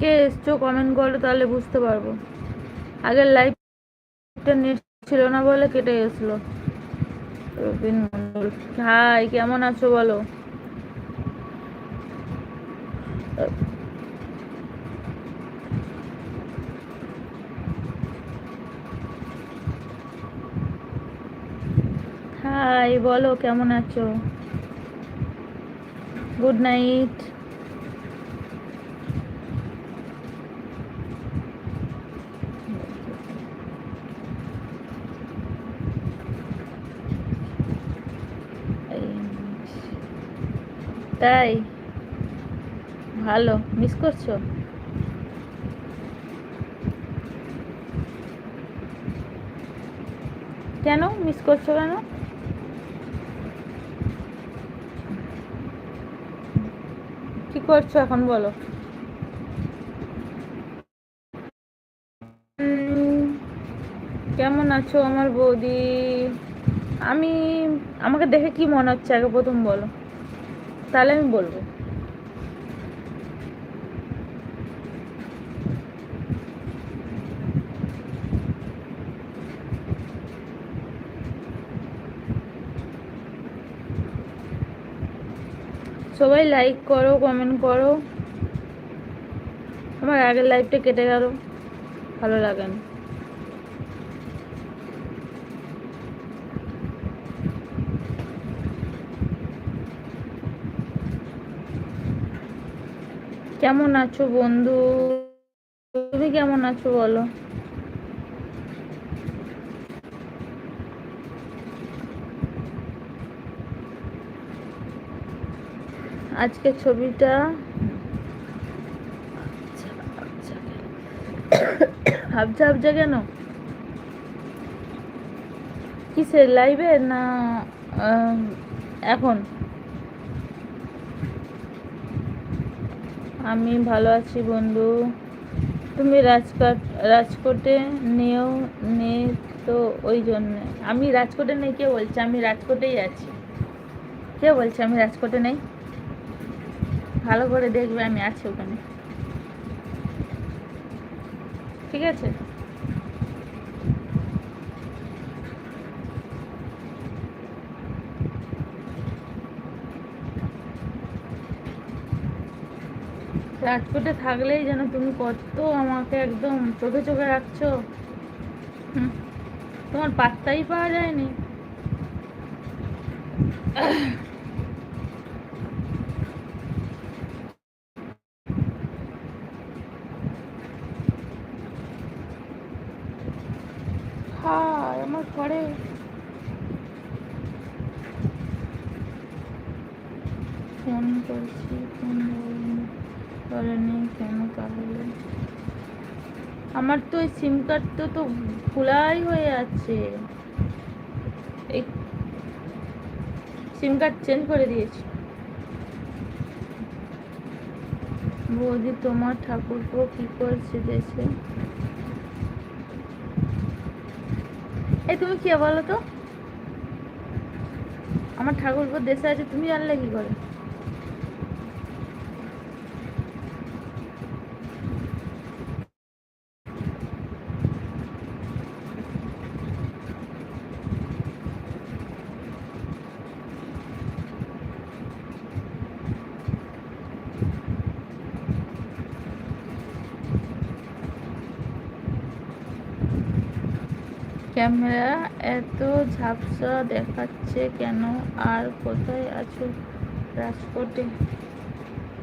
কে এসছো কমেন্ট করো তাহলে বুঝতে পারব। আগের লাইভটা নেট ছিল না বলে কেটে গেছিল। রবিন মন্ডল হাই, কেমন আছো বলো? হাই, বলো কেমন আছো? গুড নাইট তাই? ভালো। মিস করছ? কেন মিস করছ কেন? কি করছ এখন বলো? কেমন আছো আমার বৌদি? আমি, আমাকে দেখে কি মনে হচ্ছে? আগে প্রথম বলো। তাহলে আমি বলব। সবাই লাইক করো কমেন্ট করো। আমার আগের লাইফটা কেটে গেল। ভালো লাগে না। কেমন আছো বন্ধু? তুমি কেমন আছো বলো? আজকে ছবিটা হাবজা হাবজা কেন? কিসের? লাইভে না এখন? আমি ভালো আছি বন্ধু। তুমি রাজকাট, রাজকোটে নেও, নে তো ওই জন্য। আমি রাজকোটে নেই, কে বলছে? আমি রাজকোটেই আছি। কে বলছে আমি রাজকোটে নেই? ভালো করে দেখবে, আমি আছি ওখানে। ঠিক আছে? রাজকোটে থাকলেই যেন তুমি কত আমাকে একদম চোখে চোখে রাখছো। তোমার পাত্তাই পাওয়া যায়নি হায় আমার ঘরে ফোন করছি ফোন করেনি কেন তাহলে আমার তো ওই সিম কার্ড তো তো খোলাই হয়ে আছে। এই সিম কার্ড চেঞ্জ করে দিয়েছি। বৌদি তোমার ঠাকুর ঠাকুরপো কি করছে দেশে এই তুমি কে বলো তো? আমার ঠাকুরপো দেশে আছে, তুমি জানলে কি করে? ক্যামেরা এত ঝাপসা দেখাচ্ছে কেন? আর কোথায় আছো রাজকোটে?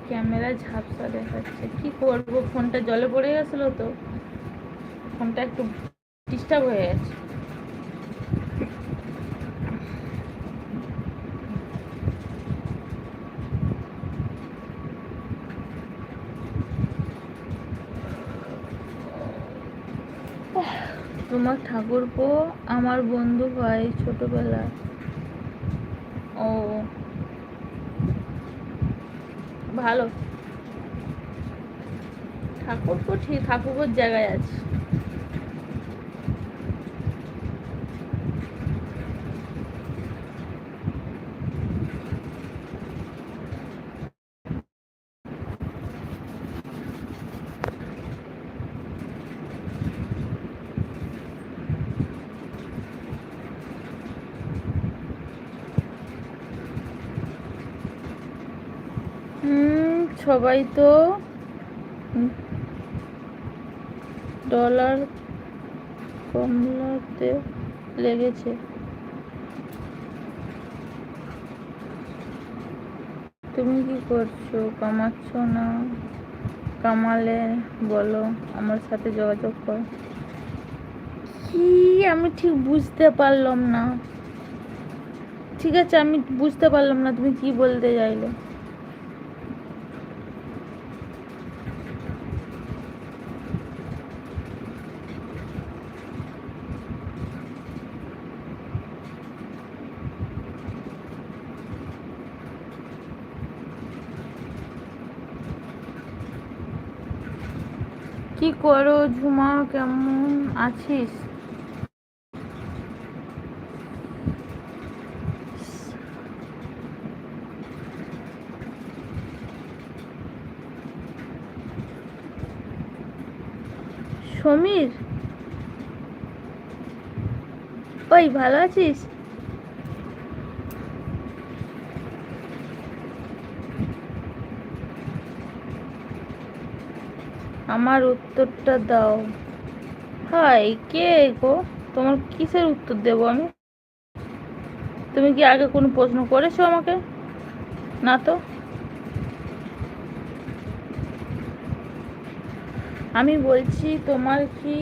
ক্যামেরা ঝাপসা দেখাচ্ছে। কি করব? ফোনটা জলে পড়ে গেছিল তো। ফোনটা একটু ডিস্টার্ব হয়ে গেছে। তোমার ঠাকুরপো আমার বন্ধু হয় ছোটবেলায়। ও ভালো। ঠাকুরপো ঠিক ঠাকুরপোর জায়গায় আছে। সবাই তো ডলার কমলাতে লেগেছে। তুমি কি করছ? কামাচ্ছ না? কামালে বলো, আমার সাথে যোগাযোগ কর। কি? আমি ঠিক বুঝতে পারলাম না। ঠিক আছে, আমি বুঝতে পারলাম না, তুমি কি বলতে চাইলে? কি করো ঝুমা? কেমন আছিস? সমীর? ওই ভালো আছিস? আমার উত্তরটা দাও। হাই কে গো? তোমার কিসের উত্তর দেবো আমি? তুমি কি আগে কোনো প্রশ্ন করেছ আমাকে? না তো? আমি বলছি, তোমার কি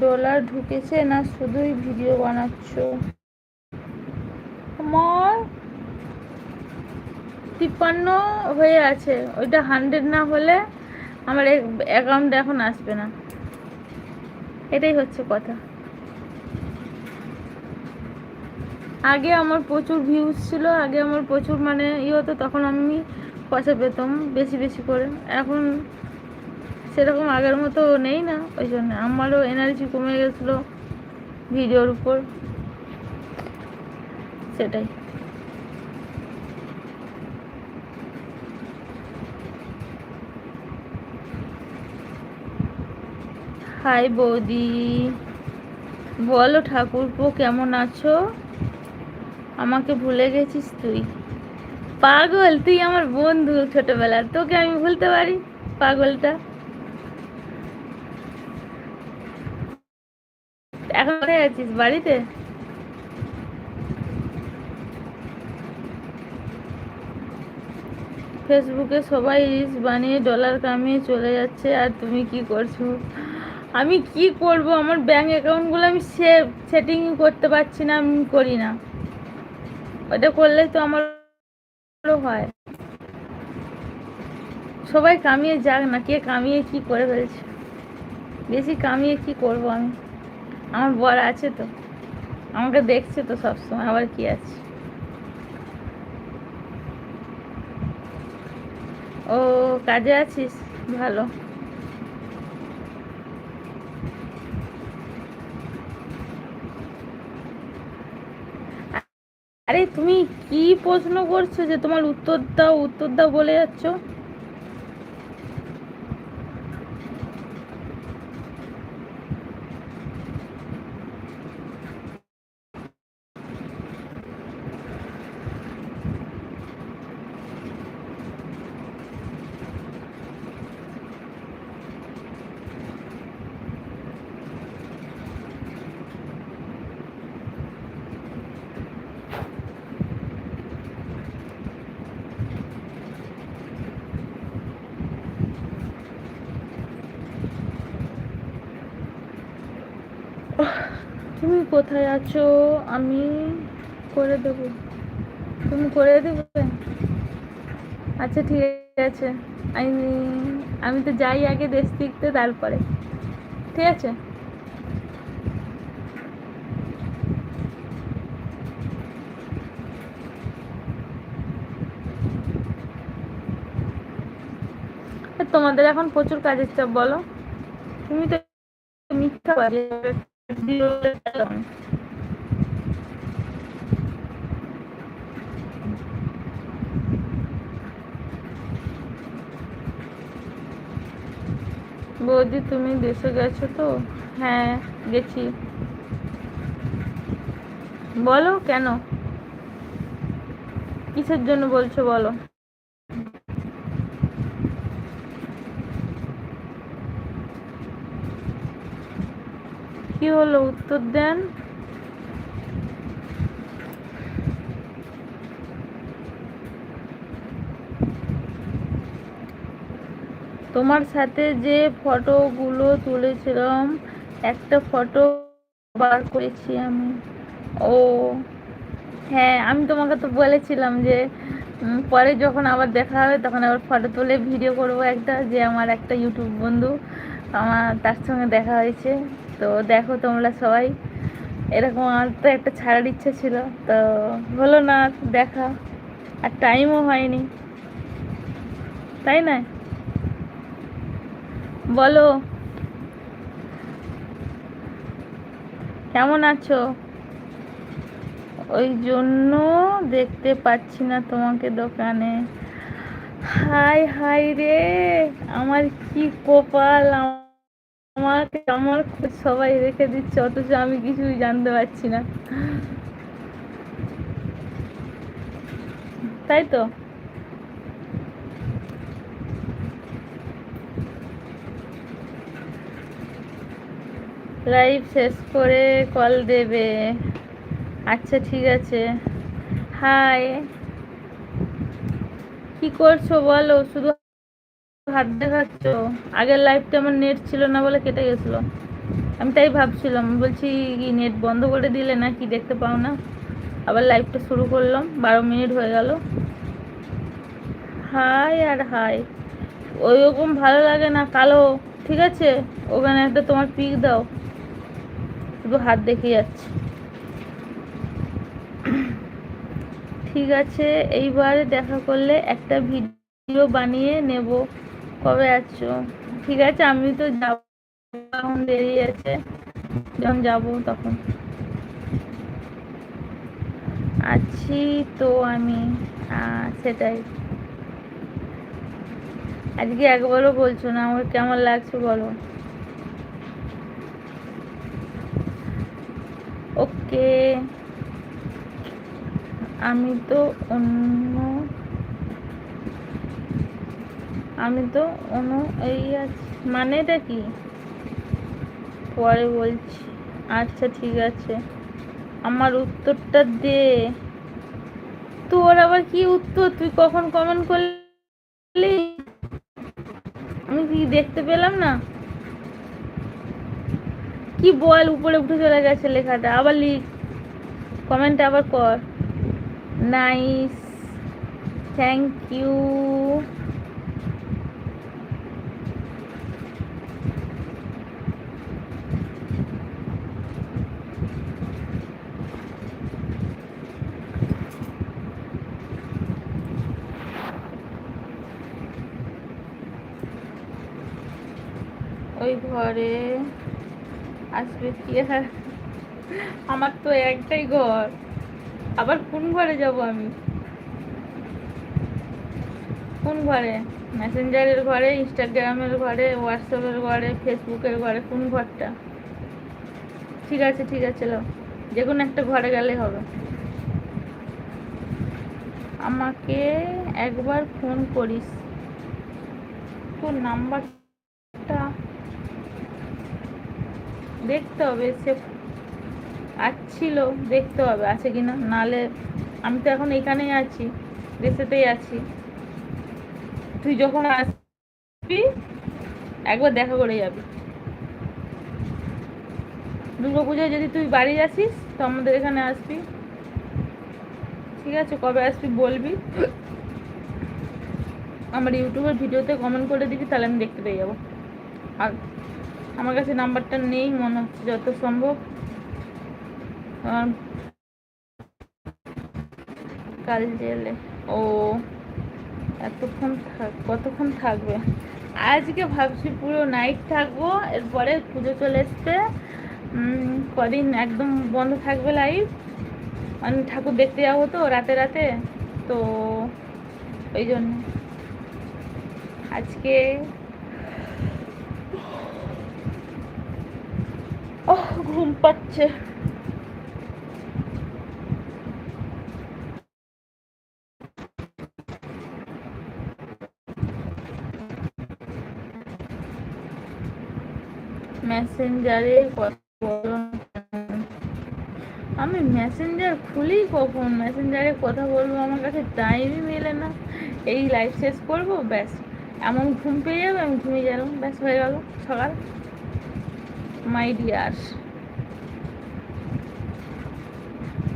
ডলার ঢুকেছে না শুধুই ভিডিও বানাচ্ছ? আমার তিপ্পান্ন হয়ে আছে। ওইটা হান্ড্রেড না হলে আমার অ্যাকাউন্ট এখন আসবে না। এটাই হচ্ছে কথা। আগে আমার প্রচুর ভিউজ ছিল, আগে আমার প্রচুর মানে ই হতো, তখন আমি পয়সা পেতাম বেশি বেশি করে। এখন সেরকম আগের মতো নেই না, ওই জন্য আমারও এনার্জি কমে গেছিল ভিডিওর উপর। সেটাই। হাই বৌদি। বলো ঠাকুরপো, কেমন আছো? আমাকে ভুলে গেছিস তুই। পাগল, তুই আমার বন্ধু ছোটবেলার তোকে আমি ভুলতে পারি, পাগলটা? এখন কোথায় আছিস, বাড়িতে? ফেসবুকে সবাই বানিয়ে ডলার কামিয়ে চলে যাচ্ছে, আর তুমি কি করছ? আমি কি করব? আমার ব্যাংক অ্যাকাউন্টগুলো আমি সেভ সেটিং করতে পারছি না, আমি করি না। ওটা করলে তো আমার হয়। সবাই কামিয়ে যাক না, কে কামিয়ে কি করে ফেলছে? বেশি কামিয়ে কি করব আমি? আমার বর আছে তো, আমাকে দেখছে তো সবসময়, আবার কি আছে? ও, কাজে আছিস? ভালো। আরে তুমি কি প্রশ্ন করছ যে তোমার উত্তর দাও উত্তর দাও বলে যাচ্ছ? তুমি কোথায় আছো? আমি করে দেব। তুমি করে দেবে? আচ্ছা ঠিক আছে। আমি আমি তো যাই আগে দেশ দেখতে, তারপরে। ঠিক আছে? তোমাদের এখন প্রচুর কাজের চাপ, বলো। তুমি তো মিথ্যা বৌদি তুমি দেশে গেছো তো? হ্যাঁ গেছি। বলো কেন? কিসের জন্য বলছো বলো? কি হলো? উত্তর দেন। তোমার সাথে যে ফটোগুলো তুলেছিলাম, একটা ফটো বার করেছি আমি। ও হ্যাঁ আমি তোমাকে তো বলেছিলাম যে পরে যখন আবার দেখা হবে তখন আবার ফটো তুলে ভিডিও করব একটা, যে আমার একটা ইউটিউব বন্ধু, আমার তার সঙ্গে দেখা হয়েছে। তো দেখো তোমরা সবাই। এরকম আমার তো একটা ছাড়ার ইচ্ছে ছিল, তো হলো না দেখা। আর টাইমও হয়নি। তাই না? বলো। কেমন আছো? ওই জন্য দেখতে পাচ্ছি না তোমাকে দোকানে। হাই হাই রে, আমার কি কপাল আমাকে আমার সবাই রেখে দিচ্ছে, অথচ আমি কিছুই জানতে পারছি না। তাই তো? লাইভ শেষ করে কল দেবে। আচ্ছা ঠিক আছে। হাই কি করছ বলো? শুধু হাত দেখাচ্ছ? আগের লাইভটা আমার নেট ছিল না বলে কেটে গেছিল। আমি তাই ভাবছিলাম বলছি, কি নেট বন্ধ করে দিলে না কি দেখতে পাও না? আবার লাইভটা শুরু করলাম, বারো মিনিট হয়ে গেল। হাই আর হাই, ওই রকম ভালো লাগে না, কালো, ঠিক আছে? ওখানে একটা তোমার পিক দাও। শুধু হাত দেখে যাচ্ছে। ঠিক আছে, এইবার দেখা করলে একটা ভিডিও বানিয়ে নেব। কবে আছো? ঠিক আছে আমি তো যাব। এখন দেরি আছে, যখন যাব তখন। আছি তো আমি সেটাই। আজকে একবারও বলছো না, আমার কেমন লাগছে বলো? ওকে, আমি তো অন্য আমি তো অন্য এই আছি মানে এটা কি? পরে বলছি আচ্ছা ঠিক আছে। আমার উত্তরটা দে। তোর আবার কি উত্তর? তুই কখন কমেন্ট করলি? আমি কি দেখতে পেলাম না? কি বল, উপরে উঠে চলে গেছে লেখাটা। আবার লিখ। কমেন্ট আবার কর। নাইস থ্যাংক ইউ ওই ঘরে। আসবে আমার তো একটাই ঘর। আবার কোন ঘরে যাব আমি? কোন ঘরে? মেসেঞ্জারের ঘরে, ইনস্টাগ্রামের ঘরে, হোয়াটসঅ্যাপের ঘরে, ফেসবুকের ঘরে, কোন ঘরটা? ঠিক আছে ঠিক আছে লো যে কোনো একটা ঘরে গেলে হবে। আমাকে একবার ফোন করিস। তোর নাম্বারটা দেখতে হবে, সে আসছিল দেখতে হবে, আছে কি না নালে আমি তো এখন এখানেই আছি, দেশেতেই আছি। তুই যখন আসবি, একবার দেখা করে যাবি। দুর্গা পুজোয় যদি তুই বাড়ি আসিস, তো আমাদের এখানে আসবি। ঠিক আছে, কবে আসবি বলবি। আমার ইউটিউবের ভিডিওতে কমেন্ট করে দিবি, তাহলে আমি দেখতে পেয়ে যাব। আর আমার কাছে নাম্বারটা নেই, মনে হচ্ছে যত সম্ভব। কাল জেলে। ও, এতক্ষণ থাক, কতক্ষণ থাকবে? আজকে ভাবছি পুরো নাইট থাকব, এরপরে পুজো চলে এসছে। কদিন একদম বন্ধ থাকবে লাইভ মানে ঠাকুর দেখতে যাব তো রাতে রাতে, তো ওই জন্য। আজকে ওহ, ঘুম পাচ্ছে। মেসেঞ্জারে আমি মেসেঞ্জার খুলি কখন? মেসেঞ্জারে কথা বলব, আমার কাছে টাইমই মেলে না। এই লাইফ শেষ করব, ব্যাস। এমন ঘুম পেয়ে যাবে, আমি ঘুমিয়ে গেলাম, ব্যাস হয়ে গেল, সকাল। মাই ডিয়ার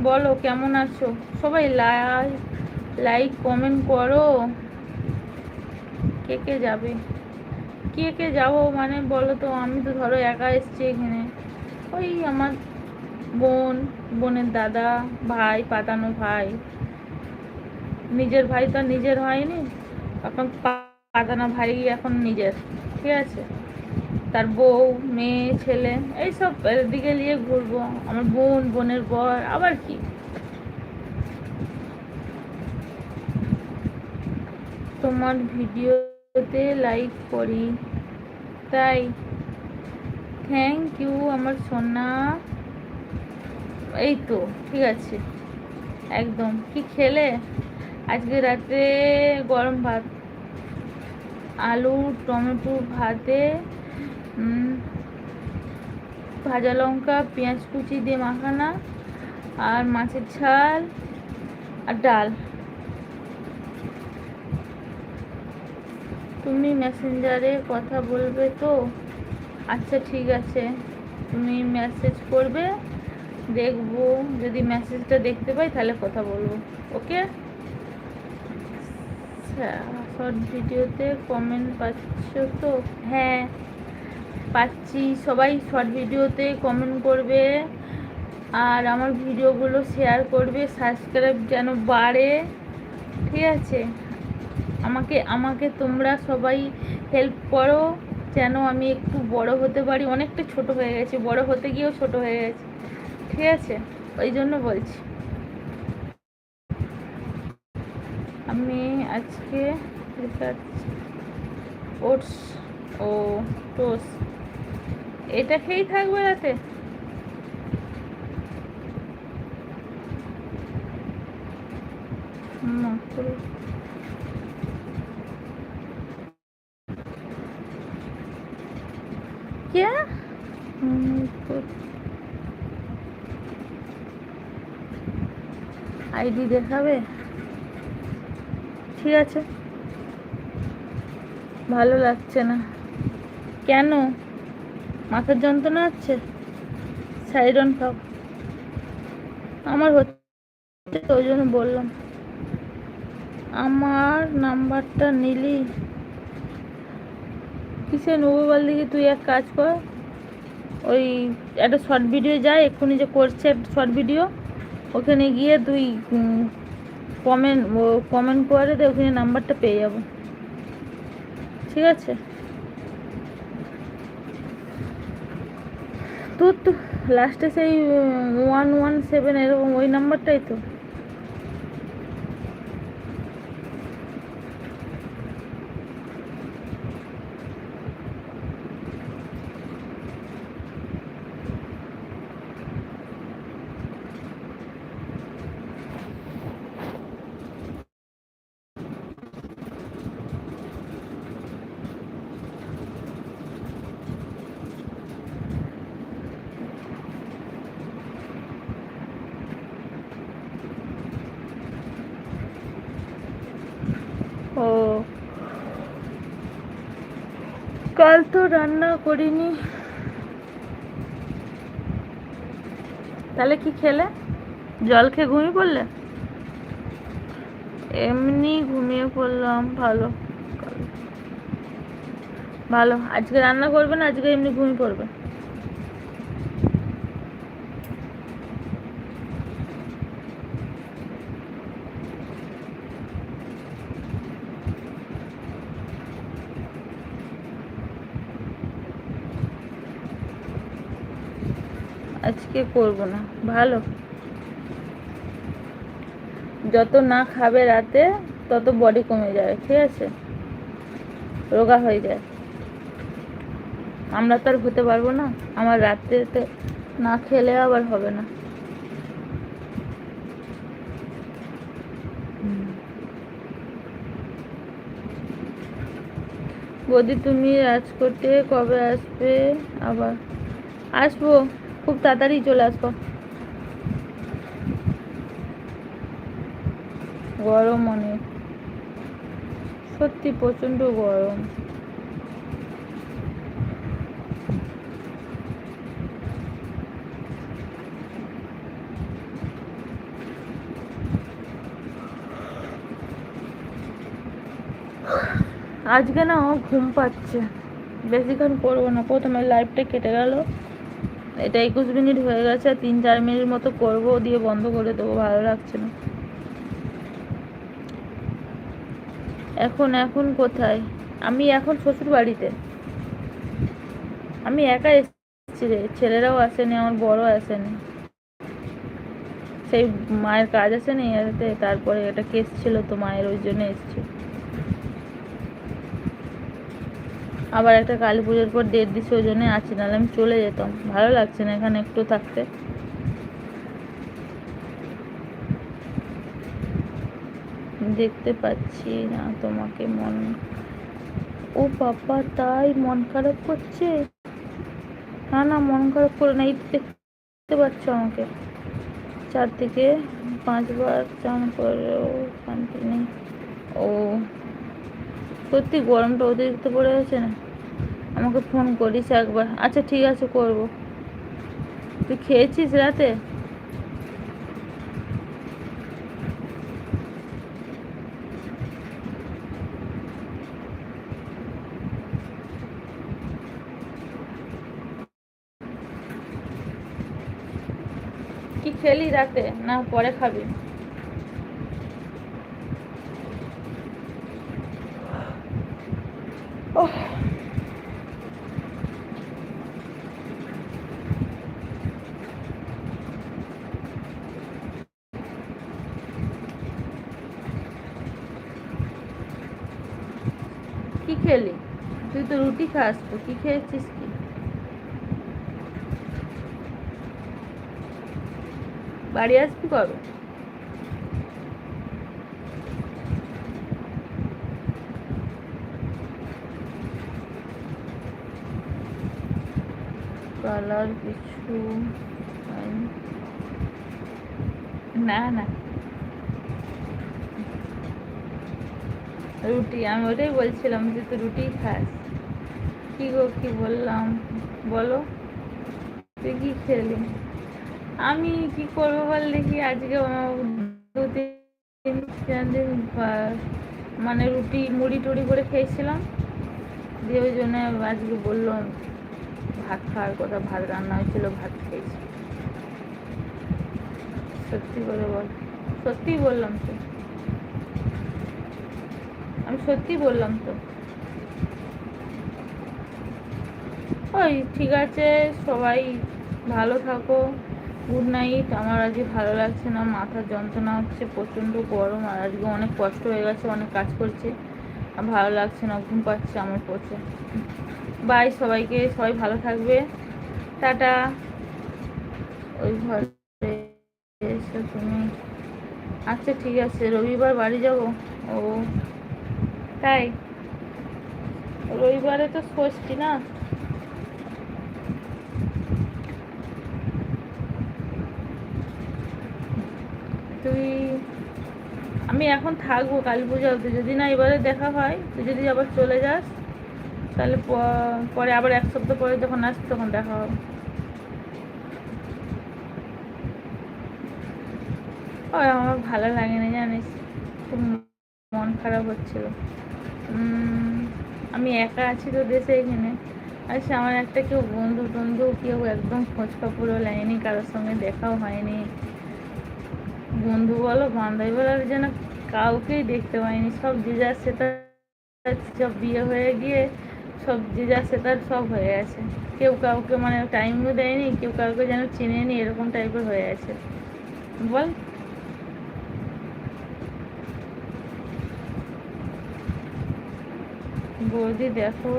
বলো, কেমন আছো? সবাই লাইক লাইক কমেন্ট করো। কে কে যাবে? কে কে যাব মানে বলো তো, আমি তো ধরো একা এসছি এখানে। ওই আমার বোন, বোনের দাদা, ভাই, পাতানো ভাই। নিজের ভাই তো নিজের হয়নি, এখন পাতানো ভাই এখন নিজের। ঠিক আছে? তার বউ, মেয়ে, ছেলে, এইসব দিকে নিয়ে ঘুরবো, আমার বোন, বোনের বর আবার কি? তোমার ভিডিওতে লাইক করি, তাই থ্যাংক ইউ আমার সোনা। এই তো, ঠিক আছে, একদম। কি খেলে? আজকে রাতে গরম ভাত, আলু, টমেটো, ভাতে ভাজা লঙ্কা, পেঁয়াজ কুচি দিয়ে মাখানা আর মাছের ঝাল আর ডাল। তুমি মেসেঞ্জারে কথা বলবে তো? আচ্ছা ঠিক আছে। তুমি মেসেজ করবে, দেখব। যদি মেসেজটা দেখতে পাই, তাহলে কথা বলব। ওকে? শর্ট ভিডিওতে কমেন্ট পাচ্ছ তো? হ্যাঁ। পাচ্ছি। সবাই শর্ট ভিডিওতে কমেন্ট করবে আর আমার ভিডিওগুলো শেয়ার করবে সাবস্ক্রাইব যেন বাড়ে। ঠিক আছে? আমাকে আমাকে তোমরা সবাই হেল্প করো যেন আমি একটু বড় হতে পারি। অনেকটা ছোট হয়ে গেছে, বড় হতে গিয়েও ছোট হয়ে গেছে। ঠিক আছে? ওই জন্য বলছি। আমি আজকে ওটস ও টোস এটা খেয়েই থাকবে রাতে? আইডি দেখাবে? ঠিক আছে। ভালো লাগছে না। কেন? মাথার যন্ত্রণা হচ্ছে সাইডন খাও আমার হচ্ছে ওই জন্য বললাম। আমার নাম্বারটা নিলি। কিসে নেব বল দেখি, তুই এক কাজ কর। ওই একটা শর্ট ভিডিও যায় এক্ষুনি যে করছে শর্ট ভিডিও ওখানে গিয়ে তুই কমেন্ট কমেন্ট করে দে, ওখানে নাম্বারটা পেয়ে যাব। ঠিক আছে? তো লাস্টে সেই ওয়ান ওয়ান সেভেন এরকম ওই নাম্বারটাই তো ও কাল তো রান্না করিনি। তাহলে কি খেলে? জল খেয়ে ঘুমিয়ে পড়লে? এমনি ঘুমিয়ে পড়লাম, ভালো। ভালো। আজকে রান্না করবে না, আজকে এমনি ঘুমিয়ে পড়বে। আজকে করব না, ভালো। যত না খাবে রাতে, তত বডি কমে যাবে, ঠিক আছে? রোগা হয়ে যায়। আমরা তো আর হতে পারব না, আমার রাত্রেতে না খেলে আবার হবে না। বৌদি, তুমি রাজকোটে কবে আসবে? আবার আসব। খুব তাড়াতাড়ি চলে আসব। গরম অনেক। সত্যি প্রচণ্ড গরম। আজকে না ঘুম পাচ্ছে। বেশিক্ষণ করব না। প্রথমে লাইভটা কেটে গেল। এটা একুশ মিনিট হয়ে গেছে, তিন চার মিনিট মতো করব, দিয়ে বন্ধ করে দেবো, ভালো লাগছে না। এখন এখন কোথায়? আমি এখন শ্বশুর বাড়িতে আমি একা এসেছি রে, ছেলেরাও আসেনি, আমার বড় আসেনি। সেই মায়ের কাজ আসেনি, এতে তারপরে একটা কেস ছিল তো মায়ের, ওই জন্য এসেছি। আবার একটা কালী পুজোর পর ডেট দিচ্ছে ওই জন্য আছি, নাহলে আমি চলে যেতাম। ভালো লাগছে না এখানে একটু থাকতে। দেখতে পাচ্ছি না তোমাকে মন। ও বাবা, তাই মন খারাপ করছে? না না, মন খারাপ করে না, এই দেখতে পাচ্ছ আমাকে। চার থেকে পাঁচবার চান করেও শান্তি নেই। ও সত্যি গরমটা অতিরিক্ত পড়ে গেছে না? আমাকে ফোন করিস একবার। আচ্ছা ঠিক আছে, করব। তুই খেয়েছিস রাতে? কি খেলি রাতে? না, পরে খাবি ওহ কি খেলি তুই তো রুটি খাস তো কি খেয়েছিস কি? বাড়ি আসবি কবে? কালার কিছু না না। রুটি, আমি ওটাই বলছিলাম যে তুই রুটি খাস। কি গো, কি বললাম? বলো। তুই কি খেলি? আমি কি করব বল দেখি, আজকে দু তিন, চার দিন মানে রুটি, মুড়ি টুড়ি করে খেয়েছিলাম। দিয়ে ওই জন্য আজকে বলল, ভাত খাওয়ার কথা, ভাত রান্না হয়েছিল, ভাত খেয়েছি। সত্যি করে বল। সত্যিই বললাম তো। আমি সত্যি বললাম তো। ওই, ঠিক আছে, সবাই ভালো থাকো। গুড নাইট আমার আজকে ভালো লাগছে না, মাথার যন্ত্রণা হচ্ছে, প্রচণ্ড গরম, আর আজকে অনেক কষ্ট হয়ে গেছে, অনেক কাজ করছে। আর ভালো লাগছে না, ঘুম পাচ্ছে আমার পড়ছে বাই সবাইকে, সবাই ভালো থাকবে। টাটা। ওই ঘরে এসে তুমি। আচ্ছা ঠিক আছে, রবিবার বাড়ি যাব? ও, তাই? রবিবারে তো ষষ্ঠী না তুই আমি এখন থাকব কালী পূজা অবধি। যদি না এবারে দেখা হয়, তুই যদি আবার চলে যাস, তাহলে পরে আবার এক সপ্তাহ পরে যখন আসবি তখন দেখা হবে। ওই আমার ভালো লাগেনি জানিস, খুব মন খারাপ হচ্ছিল। আমি একা আছি তো দেশে এখানে। আচ্ছা আমার একটা কেউ বন্ধু বন্ধু কেউ একদম খোঁজ খবরও নেয়নি, কারোর সঙ্গে দেখাও হয়নি। বন্ধু বলো, বান্ধবী বলো যেন কাউকেই দেখতে পাইনি। সব যে যার সেটা সব বিয়ে হয়ে গিয়ে সব যে যার সেটার সব হয়ে গেছে। কেউ কাউকে মানে টাইমও দেয়নি, কেউ কাউকে যেন চেনেনি, এরকম টাইপের হয়ে আছে বল। বৌদি দেখো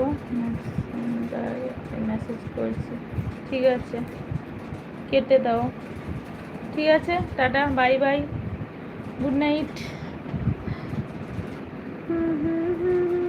মেসেজ করছি। ঠিক আছে, কেটে দাও। ঠিক আছে, tata bye bye good night Mm-hmm.